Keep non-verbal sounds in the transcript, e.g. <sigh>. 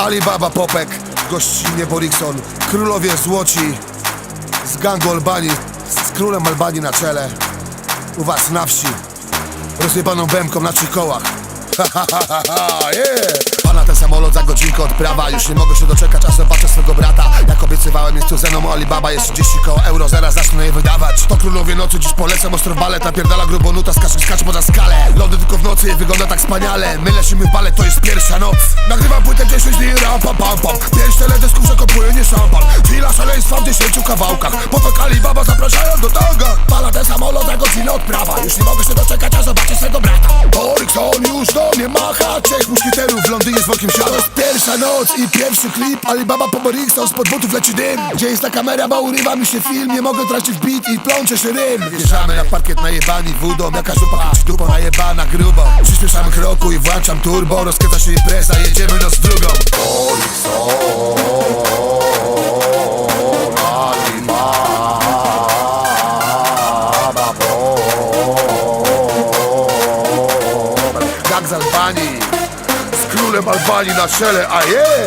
Alibaba Popek, gościnnie Borikson, królowie złoci z gangu Albanii, z królem Albanii na czele, u was na wsi, rozjebaną bębką na trzech kołach. <laughs> Ha, ha, ha, ha, yeah. Pana ten samolot za godzinkę odprawa Już nie mogę się doczekać, a zobaczę swego brata obiecywałem, jest tu ze mną Alibaba Jest 30 koło euro, zaraz zacznę je wydawać. To królowie nocy, dziś polecam ostro w balet Napierdala grubo nuta, skacz, skacz poza skalę. Lody tylko w nocy, wygląda tak wspaniale. My lecimy w balet, to jest pierwsza noc. Nagrywam płytę 10 dni, ram, pam, pam, pam Pięć teledysków, że kopuje nie szampan. Chwila szaleństwa w 10 kawałkach. Popek Alibaba zapraszają do tanga Pana ten samolot za godzinę odprawa. Już nie mogę się doczekać, a zobaczę swego brata Borikson już do mnie macha? Trzech muszkieterów w Londynie z workiem siada To jest pierwsza noc i pierwszy klip. Alibaba po Borikson spod butów leci dym. Gdzie jest ta kamera, bo urywa mi się film. Nie mogę tracić beat i plącze się rym. Wjeżdżamy na parkiet najebani wodą Jaka kręci dupo najebana grubo. Przyspieszamy kroku i włączam turbo. Rozkręca się impreza, jedziemy noc drugą z Albanii Z królem Albanii na czele, a je!